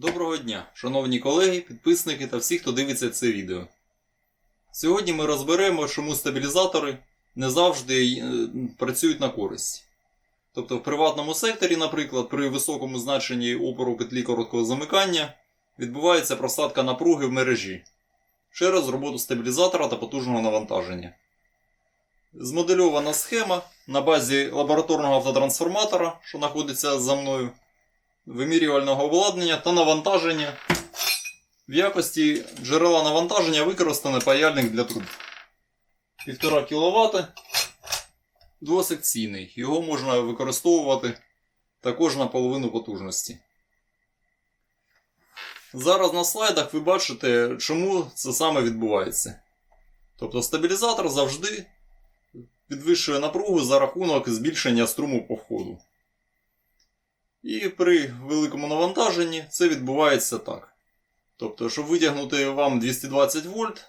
Доброго дня, шановні колеги, підписники та всі, хто дивиться це відео. Сьогодні ми розберемо, чому стабілізатори не завжди е, працюють на користь. Тобто в приватному секторі, наприклад, при високому значенні опору петлі короткого замикання відбувається просадка напруги в мережі через роботу стабілізатора та потужного навантаження. Змодельована схема на базі лабораторного автотрансформатора, що знаходиться за мною вимірювального обладнання та навантаження. В якості джерела навантаження використаний паяльник для труб. 1,5 кВт двосекційний. Його можна використовувати також на половину потужності. Зараз на слайдах ви бачите, чому це саме відбувається. Тобто стабілізатор завжди підвищує напругу за рахунок збільшення струму по входу. І при великому навантаженні це відбувається так. Тобто, щоб витягнути вам 220 вольт,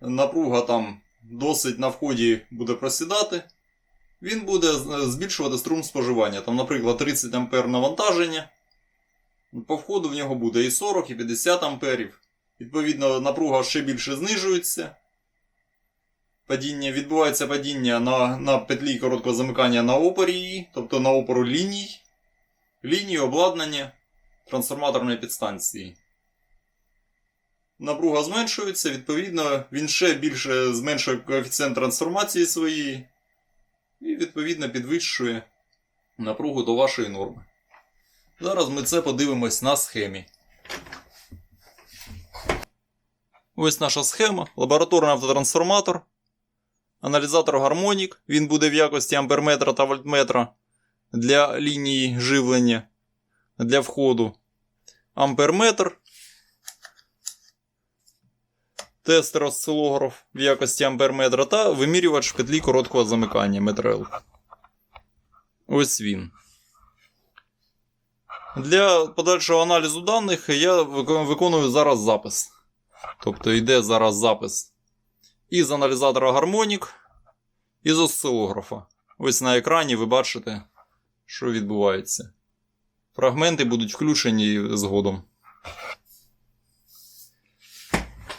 напруга там досить на вході буде просідати, він буде збільшувати струм споживання. Там, наприклад, 30 А навантаження. По входу в нього буде і 40, і 50 амперів. Відповідно, напруга ще більше знижується. Падіння, відбувається падіння на, на петлі короткого замикання на опорі, тобто на опору ліній лінії обладнання трансформаторної підстанції. Напруга зменшується, відповідно, він ще більше зменшує коефіцієнт трансформації своєї і, відповідно, підвищує напругу до вашої норми. Зараз ми це подивимось на схемі. Ось наша схема. Лабораторний автотрансформатор. Аналізатор гармонік. Він буде в якості амперметра та вольтметра для лінії живлення для входу. Амперметр. Тестер осцилограф в якості амперметра та вимірювач петлі короткого замикання метрел. Ось він. Для подальшого аналізу даних я виконую зараз запис. Тобто йде зараз запис із аналізатора гармонік, і з осцилографа. Ось на екрані ви бачите що відбувається. Фрагменти будуть включені згодом.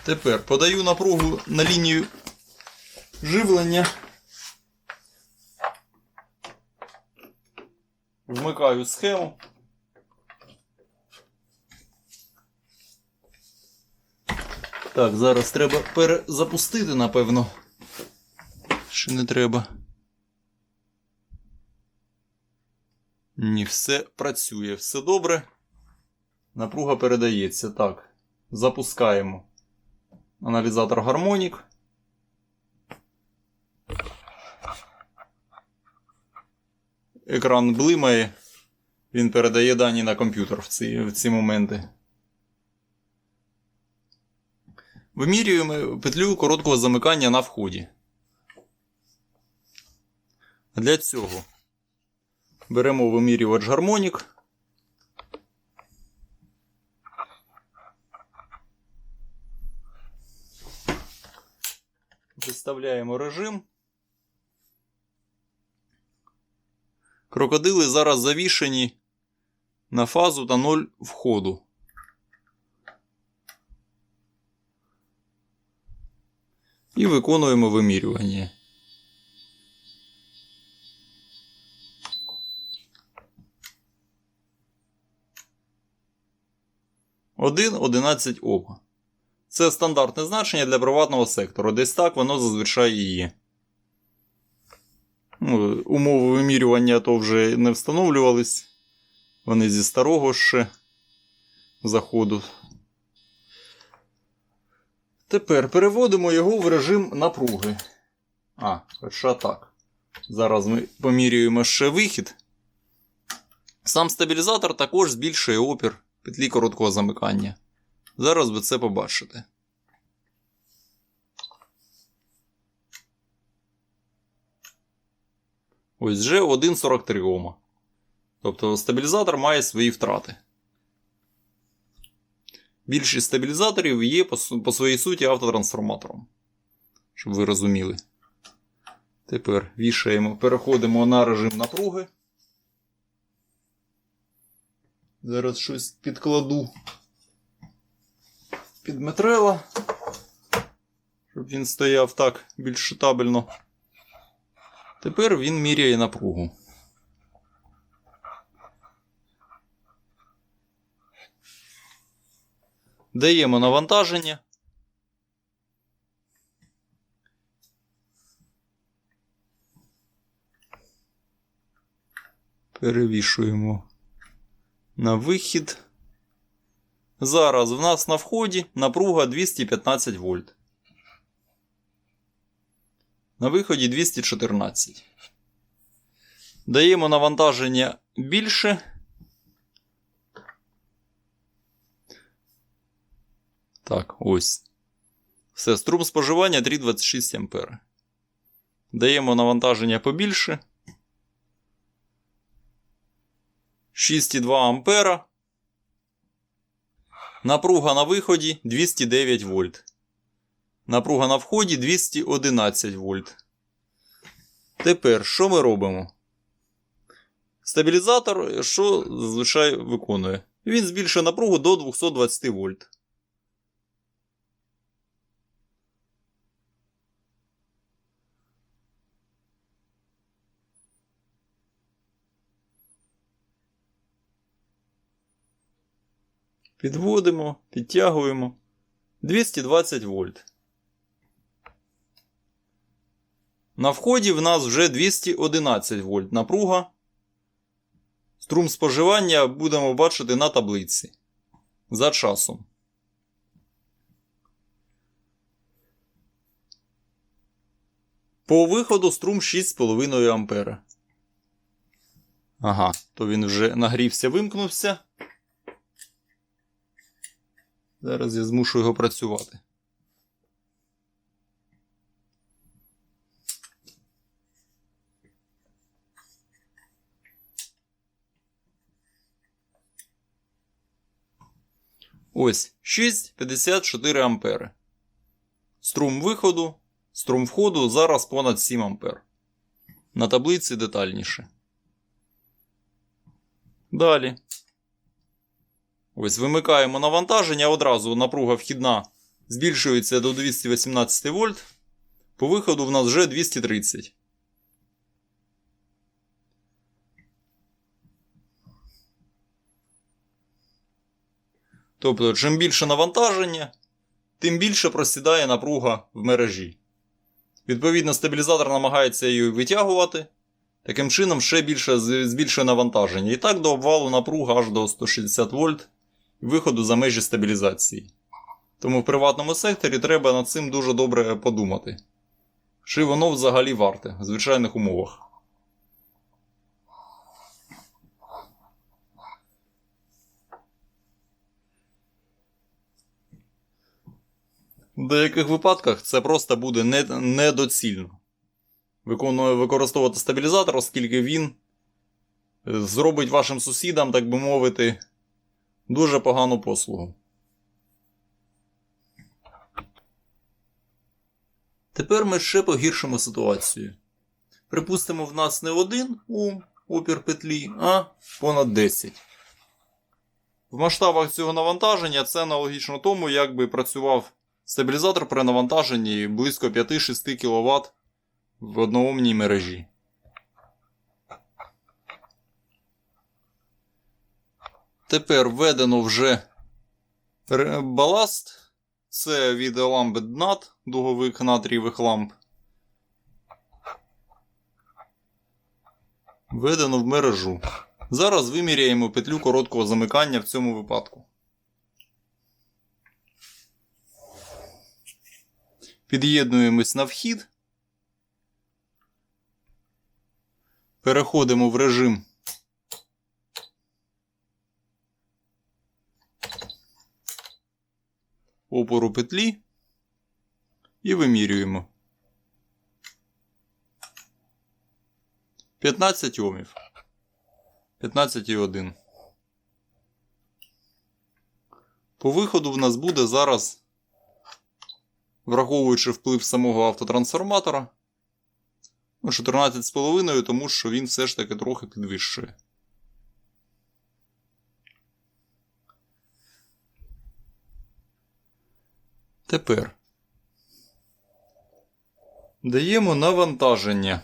Тепер подаю напругу на лінію живлення. Вмикаю схему. Так, зараз треба перезапустити, напевно. Чи не треба? Ні, все працює, все добре. Напруга передається. Так. Запускаємо аналізатор гармонік. Екран блимає. Він передає дані на комп'ютер в ці, в ці моменти. Вимірюємо петлю короткого замикання на вході. Для цього Беремо вимірювач гармонік. Виставляємо режим. Крокодили зараз завішені на фазу та 0 входу. І виконуємо вимірювання. 1,11 Ом. Це стандартне значення для приватного сектору. Десь так воно зазвичай і є. Ну, Умови вимірювання то вже не встановлювались. Вони зі старого ще заходу. Тепер переводимо його в режим напруги. А, хоча так. Зараз ми помірюємо ще вихід. Сам стабілізатор також збільшує опір петлі короткого замикання. Зараз ви це побачите. Ось вже 1,43 Ома. Тобто стабілізатор має свої втрати. Більшість стабілізаторів є по своїй суті автотрансформатором. Щоб ви розуміли. Тепер вішаємо, переходимо на режим напруги. Зараз щось підкладу під метрела, щоб він стояв так більш шитабельно. Тепер він міряє напругу. Даємо навантаження. Перевішуємо на вихід. Зараз в нас на вході напруга 215 вольт. На виході 214. Даємо навантаження більше. Так, ось. Все, струм споживання 3,26 А. Даємо навантаження побільше. 6,2 ампера. Напруга на виході 209 вольт. Напруга на вході 211 вольт. Тепер що ми робимо? Стабілізатор, що зазвичай виконує? Він збільшує напругу до 220 вольт. Підводимо, підтягуємо. 220 вольт. На вході в нас вже 211 вольт напруга. Струм споживання будемо бачити на таблиці. За часом. По виходу струм 6,5 ампера. Ага, то він вже нагрівся, вимкнувся. Зараз я змушу його працювати. Ось 6,54 ампери. Струм виходу, струм входу зараз понад 7 ампер. На таблиці детальніше. Далі. Ось вимикаємо навантаження, одразу напруга вхідна збільшується до 218 вольт. По виходу в нас вже 230. Тобто, чим більше навантаження, тим більше просідає напруга в мережі. Відповідно, стабілізатор намагається її витягувати. Таким чином, ще більше збільшує навантаження. І так до обвалу напруги аж до 160 вольт виходу за межі стабілізації. Тому в приватному секторі треба над цим дуже добре подумати. Чи воно взагалі варте в звичайних умовах. В деяких випадках це просто буде недоцільно. Виконує використовувати стабілізатор, оскільки він е, зробить вашим сусідам, так би мовити, дуже погану послугу. Тепер ми ще погіршимо ситуацію. Припустимо, в нас не один ум опір петлі, а понад 10. В масштабах цього навантаження це аналогічно тому, як би працював стабілізатор при навантаженні близько 5-6 кВт в одноомній мережі. Тепер введено вже баласт. Це від лампи DNAT, дугових натрієвих ламп. Введено в мережу. Зараз виміряємо петлю короткого замикання в цьому випадку. Під'єднуємось на вхід. Переходимо в режим опору петлі і вимірюємо. 15 омів. 15,1. По виходу в нас буде зараз, враховуючи вплив самого автотрансформатора, 14,5, тому що він все ж таки трохи підвищує. Тепер даємо навантаження.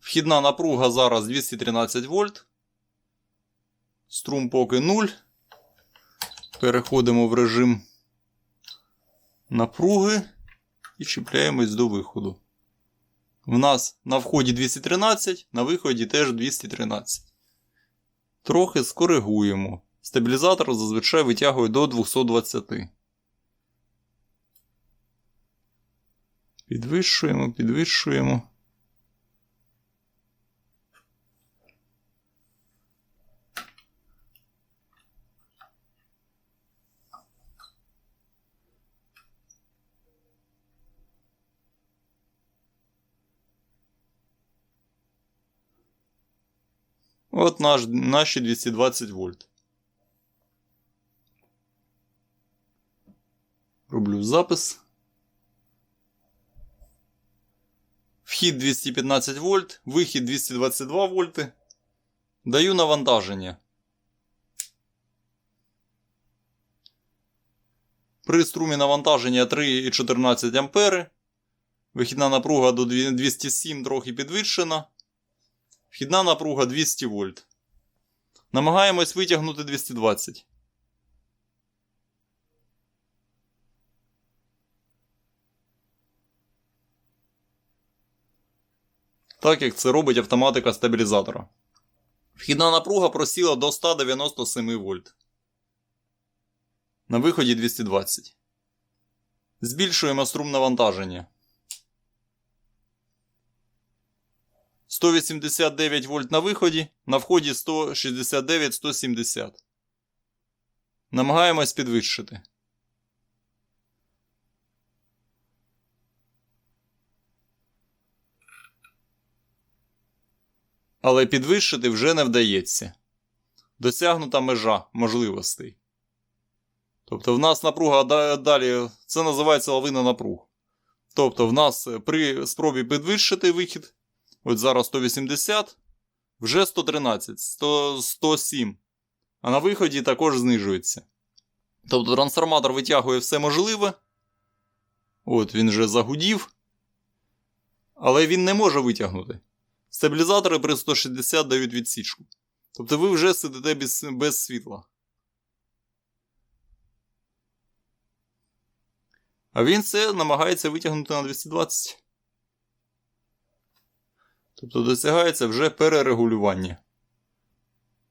Вхідна напруга зараз 213 вольт. Струм поки 0. Переходимо в режим напруги і чіпляємось до виходу. В нас на вході 213, на виході теж 213. Трохи скоригуємо. Стабілізатор зазвичай витягує до 220. Підвищуємо, підвищуємо. От наш, наші 220 вольт. Роблю запис. Вхід 215 вольт, вихід 222 вольти. Даю навантаження. При струмі навантаження 3,14 ампери. Вихідна напруга до 207 трохи підвищена. Вхідна напруга 200 вольт. Намагаємось витягнути 220. Так як це робить автоматика стабілізатора. Вхідна напруга просіла до 197 вольт. На виході 220. Збільшуємо струм навантаження. 189 вольт на виході, на вході 169-170. Намагаємось підвищити. Але підвищити вже не вдається. Досягнута межа можливостей. Тобто в нас напруга далі, це називається лавина напруг. Тобто, в нас при спробі підвищити вихід От зараз 180, вже 113, 100, 107. А на виході також знижується. Тобто трансформатор витягує все можливе. От він вже загудів. Але він не може витягнути. Стабілізатори при 160 дають відсічку. Тобто ви вже сидите без, без світла. А він це намагається витягнути на 220. Тобто досягається вже перерегулювання.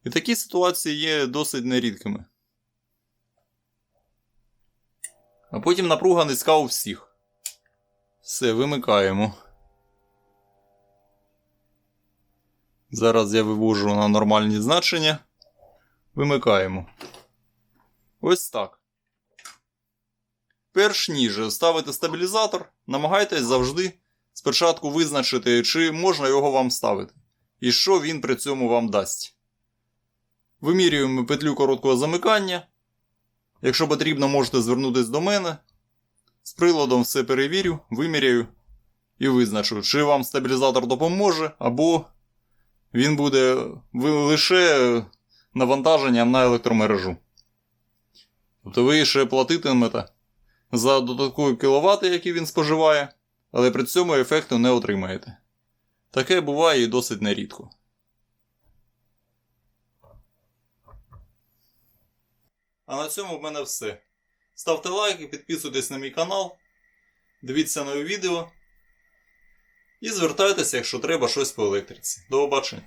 І такі ситуації є досить нерідкими. А потім напруга низька у всіх. Все, вимикаємо. Зараз я вивожу на нормальні значення. Вимикаємо. Ось так. Перш ніж ставити стабілізатор, намагайтесь завжди спочатку визначити, чи можна його вам ставити, і що він при цьому вам дасть. Вимірюємо петлю короткого замикання. Якщо потрібно, можете звернутися до мене. З приладом все перевірю, виміряю і визначу, чи вам стабілізатор допоможе, або він буде лише навантаженням на електромережу. Тобто ви ще платитимете за додаткові кіловати, які він споживає але при цьому ефекту не отримаєте. Таке буває і досить нерідко. А на цьому в мене все. Ставте лайки, підписуйтесь на мій канал, дивіться нові відео і звертайтеся, якщо треба щось по електриці. До побачення!